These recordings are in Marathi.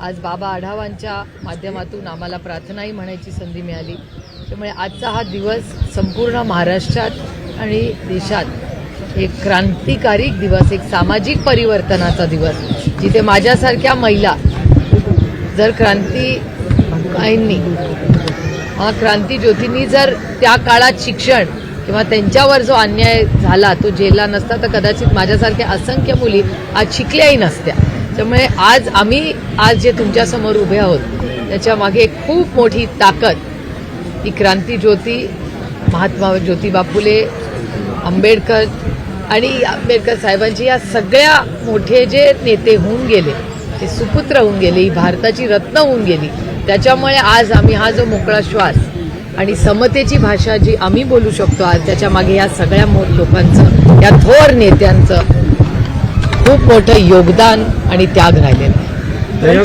आज बाबा आढावांच्या माध्यमातून आम्हाला प्रार्थनाही म्हणायची संधी मिळाली. त्यामुळे आजचा हा दिवस संपूर्ण महाराष्ट्रात आणि देशात एक क्रांतिकारी दिवस एक सामाजिक परिवर्तनाचा दिवस जिथे माझ्यासारख्या महिला जर क्रांती काहींनी हा क्रांती ज्योतींनी जर त्या काळात शिक्षण किंवा त्यांच्यावर जो अन्याय झाला तो झेलला नसता तर कदाचित माझ्यासारख्या असंख्य मुली आज शिकल्याही नसत्या. त्यामुळे आज आम्ही आज जे तुमच्यासमोर उभे आहोत त्याच्यामागे खूप मोठी ताकद ही क्रांती ज्योती महात्मा ज्योतिबा फुले आंबेडकर आणि आंबेडकर साहेबांची या सगळ्या मोठे जे नेते होऊन गेले ते सुपुत्र होऊन गेले ही भारताची रत्न होऊन गेली त्याच्यामुळे आज आम्ही हा जो मोकळा श्वास आणि समतेची भाषा जी आम्ही बोलू शकतो आज त्याच्यामागे या सगळ्या मोठ लोकांचं या थोर नेत्यांचं खूप मोठं योगदान आणि त्याग राहिलेलं आहे.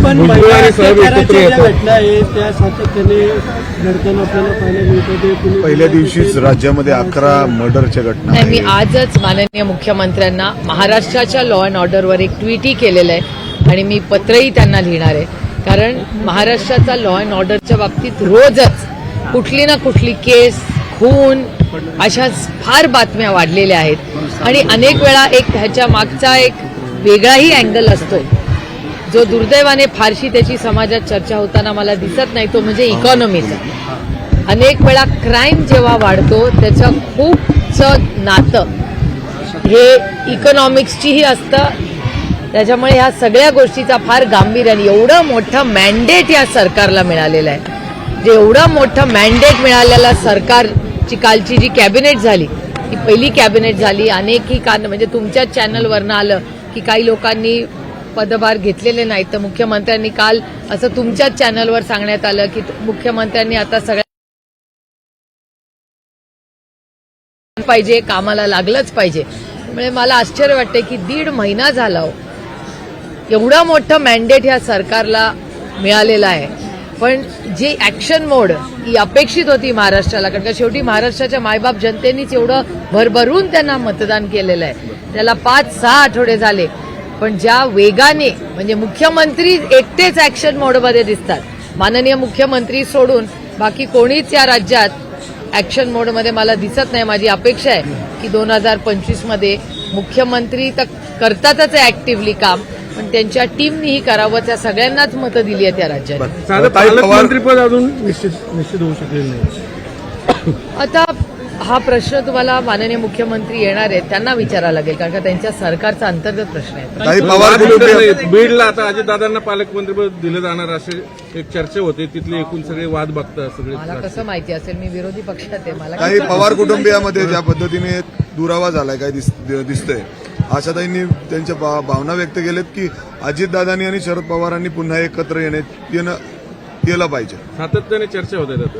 पण महिला अत्याचाराच्या ज्या घटना आहेत त्या सातत्याने घडताना आपल्याला पाहायला मिळतं ते कुणी पहिल्या दिवशीच राज्यामध्ये अकरा मर्डरच्या घटना नाही मी. आजच माननीय मुख्यमंत्र्यांना महाराष्ट्राच्या लॉ अँड ऑर्डरवर एक ट्विटही केलेलं आहे आणि मी पत्रही त्यांना लिहिणार आहे. कारण महाराष्ट्राचा लॉ अँड ऑर्डरच्या बाबतीत रोजच कुठली ना कुठली केस खून अशा फार बातम्या वाढलेल्या आहेत. आणि अनेक वेळा एक ह्याच्या मागचा एक वेगळाही अँगल असतो जो दुर्दैवाने फारशी त्याची समाजात चर्चा होताना मला दिसत नाही तो म्हणजे इकॉनॉमीचा अनेक वेळा क्राईम जेव्हा वाढतो त्याचं खूपचं नातं हे इकॉनॉमिक्सचीही असतं. त्याच्यामुळे ह्या सगळ्या गोष्टीचा फार गांभीर्याने एवढं मोठं मॅन्डेट या सरकारला मिळालेलं आहे. जे एवढं मोठं मॅन्डेट मिळालेला सरकारची कालची जी कॅबिनेट झाली ती पहिली कॅबिनेट झाली अनेकही कारण म्हणजे तुमच्याच चॅनलवरनं आलं की काही लोकांनी पदभार घेतलेले नाहीत. तर मुख्यमंत्र्यांनी काल असं तुमच्याच चॅनलवर सांगण्यात आलं की मुख्यमंत्र्यांनी आता सगळ्या पाहिजे कामाला लागलंच पाहिजे. म्हणजे मला आश्चर्य वाटते की दीड महिना झाला हो. एवढं मोठं मॅन्डेट ह्या सरकारला मिळालेलं आहे. पण जे ॲक्शन मोड ही अपेक्षित होती महाराष्ट्राला कारण का शेवटी महाराष्ट्राच्या मायबाप जनतेनीच एवढं भरभरून त्यांना मतदान केलेलं आहे. त्याला पाच सहा आठवडे झाले. पण ज्या वेगाने म्हणजे मुख्यमंत्री एकटेच ॲक्शन मोडमध्ये दिसतात. माननीय मुख्यमंत्री सोडून बाकी कोणीच या राज्यात ॲक्शन मोडमध्ये मला दिसत नाही. माझी अपेक्षा आहे की दोन हजार पंचवीसमध्ये मुख्यमंत्री तर करतातच ॲक्टिव्हली काम. पण त्यांच्या टीमनीही करावं त्या सगळ्यांनाच मतं दिली आहेत त्या राज्यात. पालकमंत्रीपद अजून निश्चित निश्चित होऊ शकलेलं नाही. आता हा प्रश्न तुम्हाला माननीय मुख्यमंत्री येणार आहेत त्यांना विचारावा लागेल कारण का त्यांच्या सरकारचा अंतर्गत प्रश्न आहे. बीडला आता अजितदादांना पालकमंत्रीपद दिलं जाणार असे एक चर्चा होते तिथले एकूण सगळे वाद बघता सगळे मला कसं माहिती असेल मी विरोधी पक्षात आहे मला काही पवार कुटुंबियामध्ये ज्या पद्धतीने दुरावा झालाय काय दिस- दिसतंय आशाताईंनी त्यांच्या भा- भावना व्यक्त केल्यात की अजितदादांनी आणि शरद पवारांनी पुन्हा एकत्र येण्यात येणं केलं पाहिजे. सातत्याने चर्चा होते आता.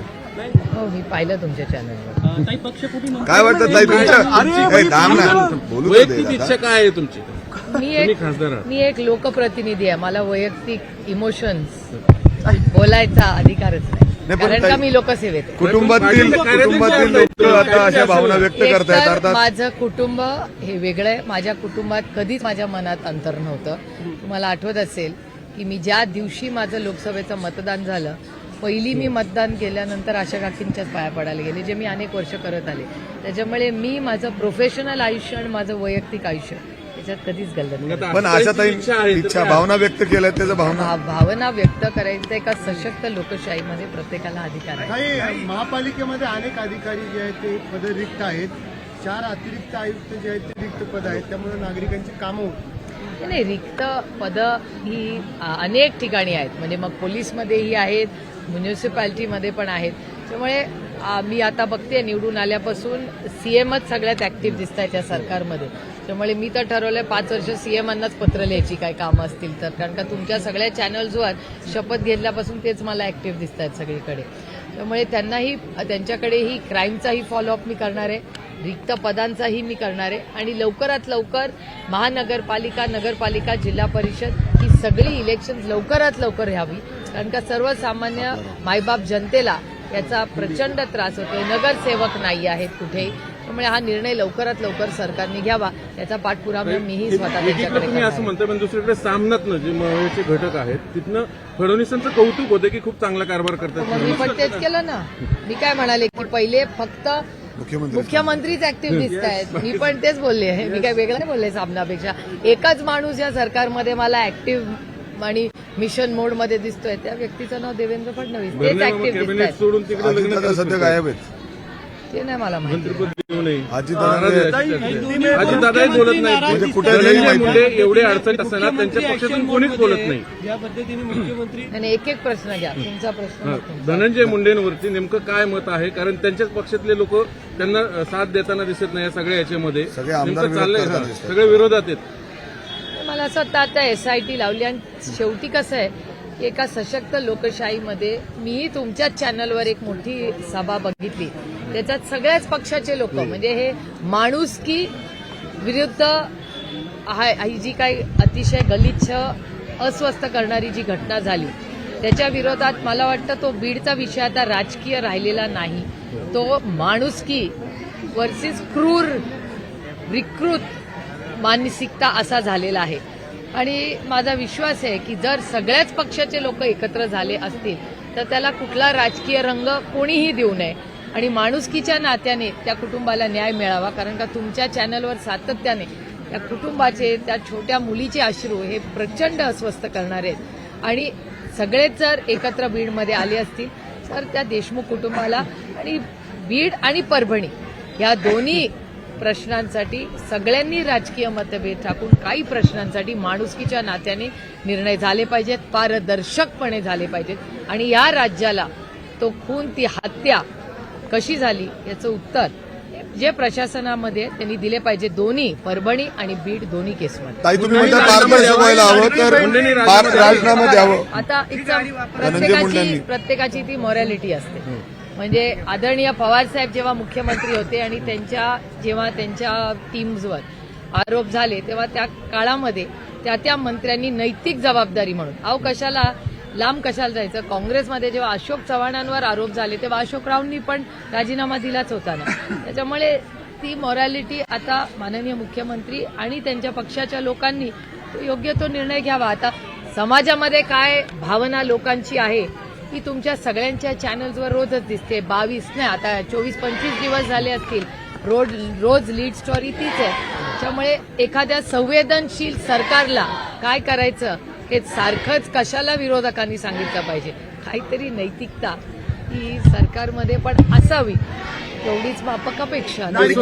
हो मी पाहिलं तुमच्या चॅनलवर काय वाटतं ताई तुमच्या ए, थांब ना. बोलू तर दे वैयक्तिक दादा. इच्छा काय आहे तुमची? मी तुम्ही एक खासदार आहात. मी एक लोकप्रतिनिधी आहे. मला वैयक्तिक इमोशन्स बोलायचा अधिकारच नाही. कारण का मी लोकसेवेत आहे. कुटुंबातील कुटुंबातील लोक आता अशा भावना व्यक्त करतायत अर्थात माझं कुटुंब हे वेगळं आहे. माझ्या कुटुंबात कधीच माझ्या मनात अंतर नव्हतं. तुम्हाला आठवत असेल की मी ज्या दिवशी माझं लोकसभेचं मतदान झालं पहिली मी मतदान केल्यानंतर आशा काकींच्याच पाया पडायला गेले जे मी अनेक वर्ष करत आले. त्याच्यामुळे मी माझं प्रोफेशनल आयुष्य आणि माझं वैयक्तिक आयुष्य याच्यात कधीच गल्लत नाही. पण इच्छा आहे तर इच्छा काय? भावना व्यक्त केल्या त्याचं भावना. भा- भावना व्यक्त करायचं एका सशक्त लोकशाहीमध्ये प्रत्येकाला अधिकार आहे. काही महापालिकेमध्ये अनेक अधिकारी जे आहेत ते पद रिक्त आहेत. चार अतिरिक्त आयुक्त जे आहेत ते रिक्त पद आहेत. त्यामुळे नागरिकांची कामं होत नाही रिक्त पदं ही अ, अनेक ठिकाणी आहेत. म्हणजे मग पोलीसमध्येही आहेत म्युन्सिपाल्टीमध्ये पण आहेत. त्यामुळे अ, मी आता बघते निवडून आल्यापासून सीएमच सगळ्यात ऍक्टिव्ह दिसत आहेत या सरकारमध्ये. त्यामुळे मी तर ठरवलं पाच वर्ष सीएमांनाच पत्र लिहायची काय कामं असतील तर. कारण का तुमच्या सगळ्या चॅनल्सवर शपथ घेतल्यापासून तेच मला ऍक्टिव्ह दिसत आहेत सगळीकडे. त्यामुळे त्यांनाही त्यांच्याकडेही क्राईमचाही फॉलोअप मी करणार आहे. रिक्त पदांचाही मी करणार आहे. आणि लवकरात लवकर महानगरपालिका नगरपालिका जिल्हा परिषद ही सगळी इलेक्शन लवकरात लवकर घ्यावी. कारण का सर्वसामान्य मायबाप जनतेला याचा प्रचंड त्रास होतोय. नगरसेवक नाही आहेत कुठेही त्यामुळे हा निर्णय लवकरात लवकर सरकारने घ्यावा. याचा पाठपुरावा मीही स्वतः त्यांच्याकडे असं आहे. म्हणताय पण दुसरीकडे सामनातनं जे महत्त्वाचे घटक आहेत तिथनं फडणवीसांचं कौतुक होतं की खूप चांगला कारभार करतात. मी पण तेच केलं ना. मी काय म्हणाले की पहिले फक्त मुख्यमंत्री मुख्यमंत्रीच ऍक्टिव्ह दिसत आहेत मी पण तेच बोलले आहे. मी काय वेगळं नाही बोलले सामनापेक्षा. एकच माणूस या सरकारमध्ये मला ऍक्टिव्ह आणि मिशन मोडमध्ये दिसतोय. त्या व्यक्तीचं नाव देवेंद्र फडणवीस. तेच ऍक्टिव्ह दिसत आहेत करत सध्या. गायब आहेत. ते नाही मला माहिती अजितदादाही. बोलत म्हणजे नाही धनंजय नाही माहिती. मुंडे एवढे अडचणीत असताना त्यांच्या पक्षातून कोणीच बोलत नाही. या पद्धतीने मुख्यमंत्री आणि एक एक प्रश्न घ्या तुमचा प्रश्न. धनंजय मुंडेंवरती नेमकं काय मत आहे? कारण त्यांच्याच पक्षातले लोक त्यांना साथ देताना दिसत नाही या सगळ्या याच्यामध्ये. नेमकं चाललंय का? सगळे विरोधात आहेत. मला असं वाटतं आता एसआयटी लावली आणि शेवटी कसं आहे की एका सशक्त लोकशाहीमध्ये मीही तुमच्याच चॅनलवर एक मोठी सभा बघितली. त्याच्यात सगळ्याच पक्षाचे लोक. म्हणजे हे माणुसकी विरुद्ध हा- जी काही अतिशय गलिच्छ अस्वस्थ करणारी जी घटना झाली त्याच्या विरोधात मला वाटतं तो बीडचा विषय आता राजकीय राहिलेला नाही. तो माणुसकी वर्सेस क्रूर विकृत मानसिकता असा झालेला आहे. आणि माझा विश्वास आहे की जर सगळ्याच पक्षाचे लोक एकत्र झाले असतील तर त्याला कुठला राजकीय रंग कोणीही देऊ नये. आणि माणुसकीच्या नात्याने त्या कुटुंबाला न्याय मिळावा कारण का तुमच्या चॅनलवर सातत्याने त्या कुटुंबाचे त्या छोट्या मुलीचे अश्रू हे प्रचंड अस्वस्थ करणारे आहेत. आणि सगळेच जर एकत्र बीडमध्ये आले असतील तर त्या देशमुख कुटुंबाला आणि बीड आणि परभणी या दोन्ही प्रश्नांसाठी सगळ्यांनी राजकीय मतभेद टाकून काही प्रश्नांसाठी माणुसकीच्या नात्याने निर्णय झाले पाहिजेत पारदर्शकपणे झाले पाहिजेत. आणि या राज्याला तो खून ती हत्या कशी झाली याचं उत्तर जे प्रशासनामध्ये त्यांनी दिले पाहिजे दोन्ही परभणी आणि बीड दोन्ही केसमध्ये. ताई तुम्ही म्हणता पारदर्शक व्हायला हवं तर मुंडेंनी पार- राजीनामा राजीनामा द्यावं. आता मुंडेंनी. प्रत्येकाची प्रत्येकाची ती मॉरॅलिटी असते. म्हणजे आदरणीय पवार साहेब जेव्हा मुख्यमंत्री होते आणि त्यांच्या जेव्हा त्यांच्या टीम्सवर आरोप झाले तेव्हा त्या काळामध्ये त्या त्या मंत्र्यांनी नैतिक जबाबदारी म्हणून अहो कशाला लांब कशाला जायचं? काँग्रेसमध्ये जेव्हा अशोक चव्हाणांवर आरोप झाले तेव्हा अशोकरावांनी पण राजीनामा दिलाच होता ना. त्याच्यामुळे ती मॉरॅलिटी आता माननीय मुख्यमंत्री आणि त्यांच्या पक्षाच्या लोकांनी योग्य तो निर्णय घ्यावा. आता समाजामध्ये काय भावना लोकांची आहे ती तुमच्या सगळ्यांच्या चॅनल्सवर रोजच दिसते. बावीस नाही आता चोवीस पंचवीस दिवस झाले असतील. रोज रोज लीड स्टोरी तीच आहे. त्यामुळे एखाद्या संवेदनशील सरकारला काय करायचं? हे सारखंच कशाला विरोधकांनी सांगितलं पाहिजे? काहीतरी नैतिकता ही सरकारमध्ये पण असावी. एवढीच मापक अपेक्षा. लाडकी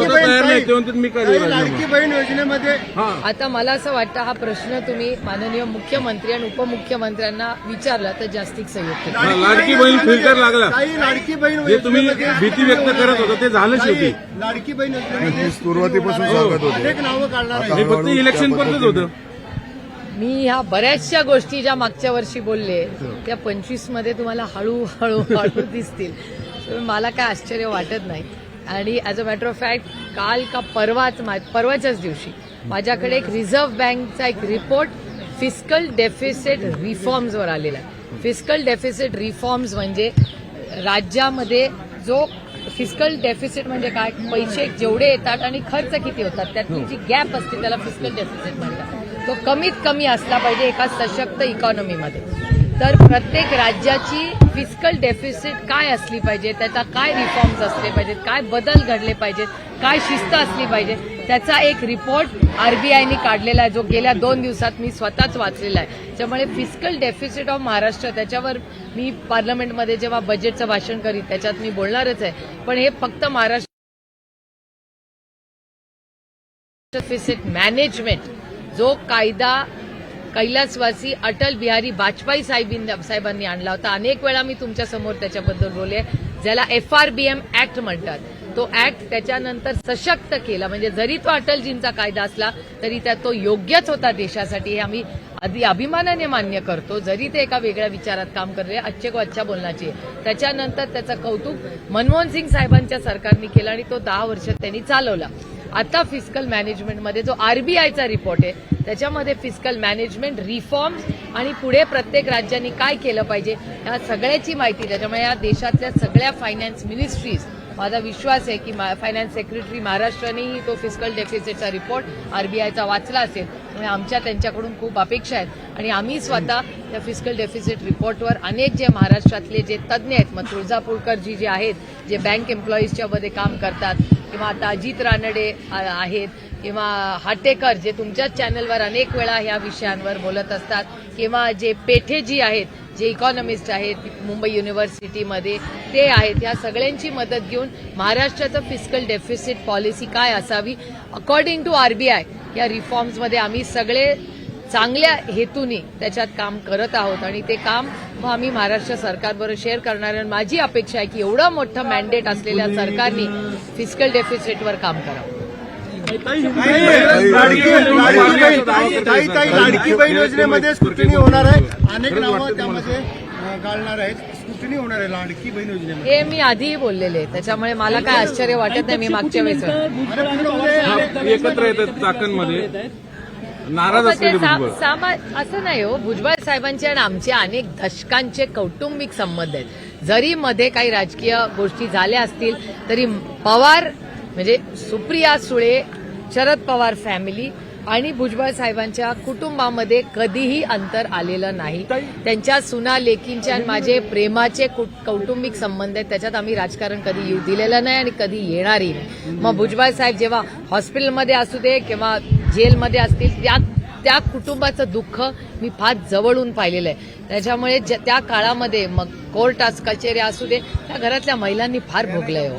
बहीण योजनेमध्ये आता मला असं वाटतं हा प्रश्न तुम्ही माननीय मुख्यमंत्री आणि उपमुख्यमंत्र्यांना विचारला तर जास्तिक संयुक्त. हा, लाडकी बहीण फिल्टर लागला. काही लाडकी बहीण तुम्ही भीती व्यक्त करत होता ते झालं शेवटी. लाडकी बहीण सुरुवातीपासून. अनेक नावं काढणार फक्त इलेक्शन पुरतच होतं. मी ह्या बऱ्याचशा गोष्टी ज्या मागच्या वर्षी बोलले त्या पंचवीसमध्ये तुम्हाला हळूहळू हळू दिसतील. मला काय आश्चर्य वाटत नाही. आणि as a matter of fact काल का परवाच मा- परवाच्याच दिवशी माझ्याकडे एक रिझर्व्ह बँकचा एक रिपोर्ट फिस्कल डेफिसिट रिफॉर्म्सवर आलेला आहे. फिस्कल डेफिसिट रिफॉर्म्स म्हणजे राज्यामध्ये जो फिस्कल डेफिसिट म्हणजे काय? पैसे जेवढे येतात आणि खर्च किती होतात त्यातली जी गॅप असते त्याला फिस्कल डेफिसिट म्हणतात. तो कमीत कमी असला पाहिजे एका सशक्त इकॉनॉमीमध्ये तर प्रत्येक राज्याची फिजिकल डेफिसिट काय असली पाहिजे त्याचा काय रिफॉर्म्स असले पाहिजेत काय बदल घडले पाहिजेत काय शिस्त असली पाहिजे त्याचा एक रिपोर्ट आरबीआयने काढलेला आहे जो गेल्या दोन दिवसात मी स्वतःच वाचलेला आहे. त्यामुळे फिस्कल डेफिसिट ऑफ महाराष्ट्र त्याच्यावर मी पार्लमेंटमध्ये जेव्हा बजेटचं भाषण करीन त्याच्यात मी बोलणारच आहे. पण हे फक्त महाराष्ट्र डेफिसिट मॅनेजमेंट जो कायदा कैलासवासी अटल बिहारी वाजपेयी साहेबीं- साहेबांनी आणला होता. अनेक वेळा मी तुमच्यासमोर त्याच्याबद्दल बोलले. ज्याला F R B M act म्हणतात. तो ऍक्ट त्याच्यानंतर सशक्त केला. म्हणजे जरी तो अटलजींचा कायदा असला तरी त्या तो योग्यच होता देशासाठी. हे आम्ही अगदी अभिमानाने मान्य करतो. जरी ते एका वेगळ्या विचारात काम करले अच्छे को अच्छा बोलण्याची. त्याच्यानंतर त्याचं कौतुक मनमोहन सिंग साहेबांच्या सरकारने केलं आणि तो दहा वर्ष त्यांनी चालवला. आता फिस्कल मॅनेजमेंटमध्ये जो आरबीआयचा रिपोर्ट आहे त्याच्यामध्ये फिस्कल मॅनेजमेंट रिफॉर्म्स आणि पुढे प्रत्येक राज्यांनी काय केलं पाहिजे या सगळ्याची माहिती त्याच्यामुळे या देशातल्या सगळ्या फायनान्स मिनिस्ट्रीज माझा विश्वास आहे की फायनान्स सेक्रेटरी महाराष्ट्रानेही तो फिजिकल डेफिसिटचा रिपोर्ट आरबीआयचा वाचला असेल त्यामुळे आमच्या त्यांच्याकडून खूप अपेक्षा आहेत. आणि आम्ही स्वतः त्या फिजिकल डेफिसिट रिपोर्टवर अनेक जे महाराष्ट्रातले जे तज्ज्ञ आहेत मग तुळजापूरकरजी जे आहेत जे बँक एम्प्लॉईजच्या मध्ये काम करतात किंवा आता अजित रानडे आहेत किंवा हाटेकर जे तुमच्याच चॅनलवर अनेक वेळा ह्या विषयांवर बोलत असतात किंवा जे पेठेजी आहेत जे इकॉनॉमिस्ट आहेत मुंबई युनिव्हर्सिटीमध्ये ते आहेत या सगळ्यांची मदत घेऊन महाराष्ट्राचं फिस्कल डेफिसिट पॉलिसी काय असावी? अकॉर्डिंग टू आरबीआय या रिफॉर्म्समध्ये आम्ही सगळे चांगल्या हेतूने त्याच्यात काम करत आहोत आणि ते काम आम्ही महाराष्ट्र सरकारबरोबर शेअर करणार आहे. माझी अपेक्षा आहे की एवढं मोठं मॅन्डेट असलेल्या सरकारने फिजिकल डेफिसिटवर काम करावं. लाडकी बहीण योजनेमध्ये स्क्रुटनी होणार आहे अनेक नावं त्यामध्ये गाळणार आहेत स्क्रुटनी होणार आहे लाडकी बहीण योजनेमध्ये हे मी आधीही बोललेले त्याच्यामुळे मला काय आश्चर्य वाटत नाही मी मागच्या वेळेस एकत्र येतात चाकणमध्ये. नाराज असलेले भुजबळ. सामा असं नाही हो भुजबळ साहेबांचे आणि आमचे अनेक दशकांचे कौटुंबिक संबंध आहेत. जरी मध्ये काही राजकीय गोष्टी झाल्या असतील तरी पवार म्हणजे सुप्रिया सुळे शरद पवार फॅमिली आणि भुजबळ साहेबांच्या कुटुंबामध्ये कधीही अंतर आलेलं नाही. त्यांच्या सुना लेकींचे आणि माझे प्रेमाचे कुट- कौटुंबिक संबंध आहेत. त्याच्यात आम्ही राजकारण कधी येऊ दिलेलं नाही आणि कधी येणारही नाही. मग भुजबळ साहेब जेव्हा हॉस्पिटलमध्ये असू दे किंवा जेलमध्ये असतील त्या त्या कुटुंबाचं दुःख मी फार जवळून पाहिलेलं आहे. त्याच्यामुळे त्या काळामध्ये मग कोर्ट अस कचेऱ्या असू दे त्या घरातल्या महिलांनी फार भोगलंय हो.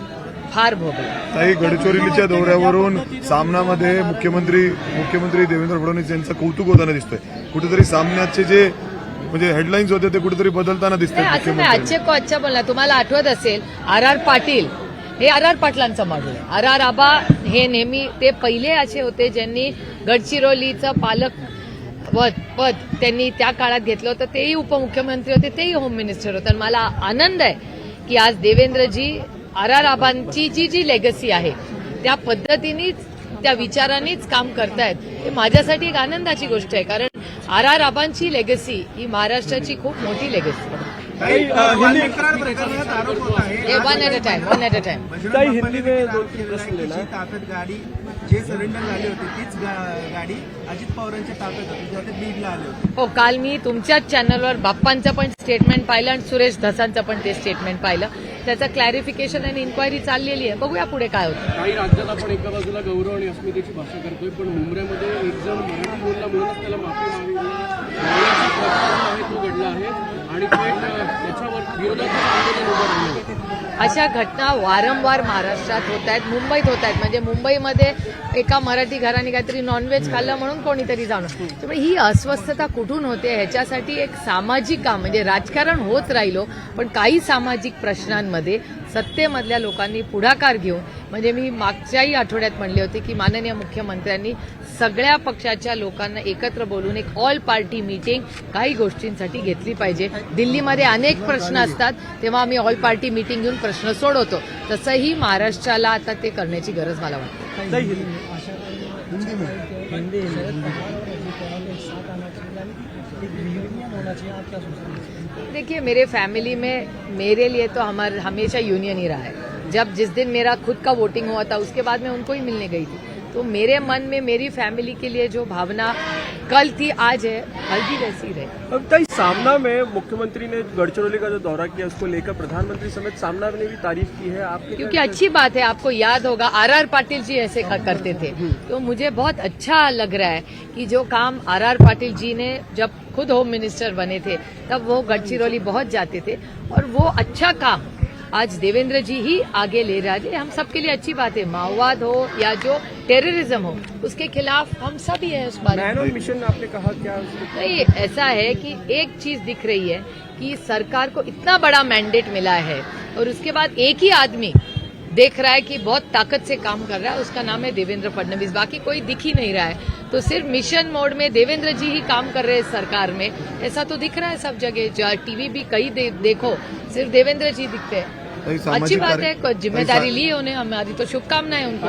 फार भोगलं ताई गडचिरोलीच्या दौऱ्यावरून सामनामध्ये मुख्यमंत्री मुख्यमंत्री देवेंद्र फडणवीस यांचं कौतुक होताना दिसतंय. कुठेतरी सामन्याचे जे म्हणजे हेडलाईन्स होते ते कुठेतरी बदलताना को आजच्या बोलला तुम्हाला आठवत असेल आर आर पाटील हे आर आर पाटलांचं मॉडेल आहे. आर आर आबा हे नेहमी ते पहिले असे होते ज्यांनी गडचिरोलीचं पालक पद पद त्यांनी त्या काळात घेतलं होतं. तेही उपमुख्यमंत्री होते तेही होम मिनिस्टर होते. आणि मला आनंद आहे की आज देवेंद्रजी आर आर आबांची जी जी लेगसी आहे त्या पद्धतीनेच त्या विचारानेच काम करतायत. हे माझ्यासाठी एक आनंदाची गोष्ट आहे. कारण आर आर आबांची लेगसी ही महाराष्ट्राची खूप मोठी लेगसी आहे. हे ताई, हिंदी ताकद गाडी जे सरेंडर झाली होती तीच गाडी अजित पवारांच्या ताब्यात होती आले होते. हो काल मी तुमच्याच चॅनलवर बाप्पांचं पण स्टेटमेंट पाहिलं आणि सुरेश धसांचं पण ते स्टेटमेंट पाहिलं. त्याचं क्लॅरिफिकेशन आणि इन्क्वायरी चाललेली आहे. बघूया पुढे काय होतं. काही राज्यात आपण एका बाजूला गौरव आणि अस्मितेची भाषा करतोय पण मुंबईमध्ये एक जण मराठी बोलला म्हणूनच त्याला माफी मागितली. प्रकार आहे तो घडला आहे आणि थेट त्याच्यावर विरोधात आंदोलन उभं राहिलं अशा घटना वारंवार महाराष्ट्रात होत आहेत मुंबईत होत आहेत. म्हणजे मुंबईमध्ये एका मराठी घराने काहीतरी नॉनव्हेज खाल्लं म्हणून कोणीतरी जाणून त्यामुळे ही अस्वस्थता कुठून होते ह्याच्यासाठी एक सामाजिक काम म्हणजे राजकारण होत राहिलो पण काही सामाजिक प्रश्नांमध्ये सत्तेमधल्या लोकांनी पुढाकार घेऊन म्हणजे मी मागच्याही आठवड्यात म्हणले होते की माननीय मुख्यमंत्र्यांनी सगळ्या पक्षाच्या लोकांना एकत्र बोलून एक ऑल पार्टी मीटिंग काही गोष्टींसाठी घेतली पाहिजे. दिल्लीमध्ये अनेक प्रश्न असतात तेव्हा आम्ही ऑल पार्टी मीटिंग घेऊन प्रश्न सोडवतो. तसंही महाराष्ट्राला आता ते करण्याची गरज मला वाटते. देखिए मेरे फैमिली में मेरे लिए तो हमारे हमेशा यूनियन ही रहा है। जब जिस दिन मेरा खुद का वोटिंग हुआ था उसके बाद मैं उनको ही मिलने गई थी। तो मेरे मन में मेरी फैमिली के लिए जो भावना कल थी आज है कल भी वैसी रहे। अब ताई सामना में मुख्यमंत्री ने गडचिरोली का जो दौरा किया उसको लेकर प्रधानमंत्री समेत सामना ने भी तारीफ़ की है। आपने क्योंकि अच्छी बात है आपको याद होगा आर आर पाटिल जी ऐसे करते थे। तो मुझे बहुत अच्छा लग रहा है कि जो काम आर आर पाटिल जी ने जब खुद होम मिनिस्टर बने थे तब वो गढ़चिरौली बहुत जाते थे। और वो अच्छा काम आज देवेंद्र जी ही आगे ले रहा हैं। हम सबके लिए अच्छी बात है। माओवाद हो या जो टेररिज्म हो उसके खिलाफ हम सभी हैं उस बारे में मिशन आपने कहा क्या उसको नहीं ऐसा है कि एक चीज़ दिख रही है कि सरकार को इतना बड़ा मैंडेट मिला है और उसके बाद एक ही आदमी देख रहा है कि बहुत ताकत से काम कर रहा है उसका नाम है देवेंद्र फडणवीस। बाकी कोई दिख ही नहीं रहा है। तो सिर्फ़ मिशन मोड में देवेंद्र जी ही काम कर रहे हैं सरकार में। ऐसा तो दिख रहा है सब जगह। टीवी भी कहीं दे, देखो सिर्फ़ देवेंद्र जी दिखते हैं। अच्छी बात है कोई जिम्मेदारी ली उन्हें हमारी तो शुभकामनाएं उनको.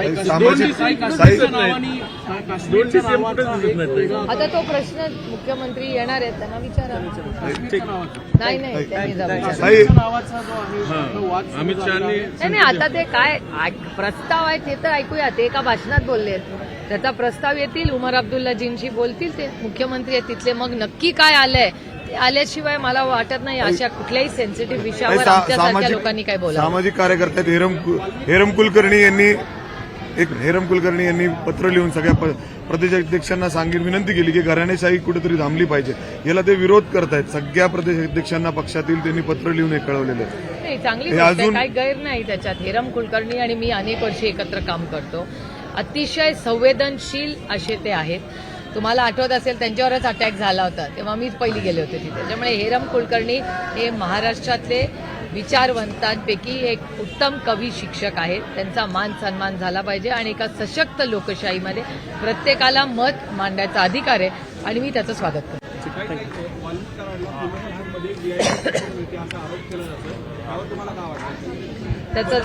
आता तो प्रश्न मुख्यमंत्री येणार आहेत त्यांना विचारा नाही नाही अमित शहानी. नाही नाही आता ते काय प्रस्ताव आहे ते तर ऐकूया ते एका भाषणात बोलले त्याचा प्रस्ताव येतील उमर अब्दुल्लाजींशी बोलतील ते. मुख्यमंत्री आहेत तिथले मग नक्की काय आलंय? आल्याशिवाय मला वाटत नाही अशा कुठल्याही सेन्सिटिव्ह विषयावर आमच्यासारख्या लोकांनी काय बोला सामाजिक कार्यकर्ते हेरम हेरम कुलकर्णी यांनी एक हेरम कुलकर्णी यांनी पत्र लिहून सगळ्या प्रदेशाध्यक्षांना सांगित विनंती केली की घराणेशाही कुठेतरी थांबली पाहिजे. याला ते विरोध करतायत. सगळ्या प्रदेशाध्यक्षांना पक्षातील त्यांनी पत्र लिहून हे कळवलेलं आहे. नाही चांगली अजून- काही गैर नाही त्याच्यात. हेरम कुलकर्णी आणि मी अनेक वर्षे एकत्र काम करतो. अतिशय संवेदनशील असे ते आहेत. तुम्हाला आठवत असेल त्यांच्यावरच अटॅक झाला होता. तेव्हा मीच पहिली गेले होते तिथे. त्याच्यामुळे हेरम कुलकर्णी हे महाराष्ट्रातले विचारवंतांपैकी एक उत्तम कवी शिक्षक आहेत. त्यांचा मान सन्मान झाला पाहिजे आणि एका सशक्त लोकशाहीमध्ये प्रत्येकाला मत मांडायचा अधिकार आहे आणि मी त्याचं स्वागत करतो. त्याचं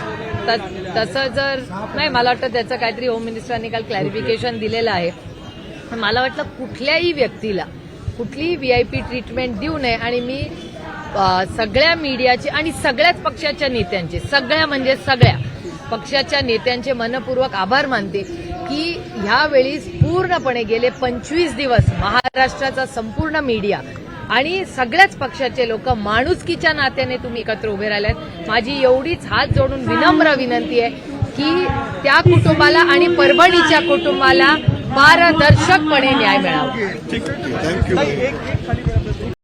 तसं जर नाही मला वाटतं त्याचं काहीतरी होम मिनिस्टरांनी काल क्लॅरिफिकेशन दिलेलं आहे. मला वाटलं कुठल्याही व्यक्तीला कुठलीही व्ही आय पी ट्रीटमेंट देऊ नये. आणि मी सगळ्या मीडियाचे आणि सगळ्याच पक्षाच्या नेत्यांचे सगळ्या म्हणजे सगळ्या पक्षाच्या नेत्यांचे मनपूर्वक आभार मानते की ह्यावेळी पूर्णपणे गेले पंचवीस दिवस महाराष्ट्राचा संपूर्ण मीडिया आणि सगळ्याच पक्षाचे लोक माणुसकीच्या नात्याने तुम्ही एकत्र उभे राहिलात. माझी एवढीच हात जोडून विनम्र विनंती आहे की त्या कुटुंबाला आणि परभणीच्या कुटुंबाला पारदर्शकपणे न्याय मिळावा थँक्यू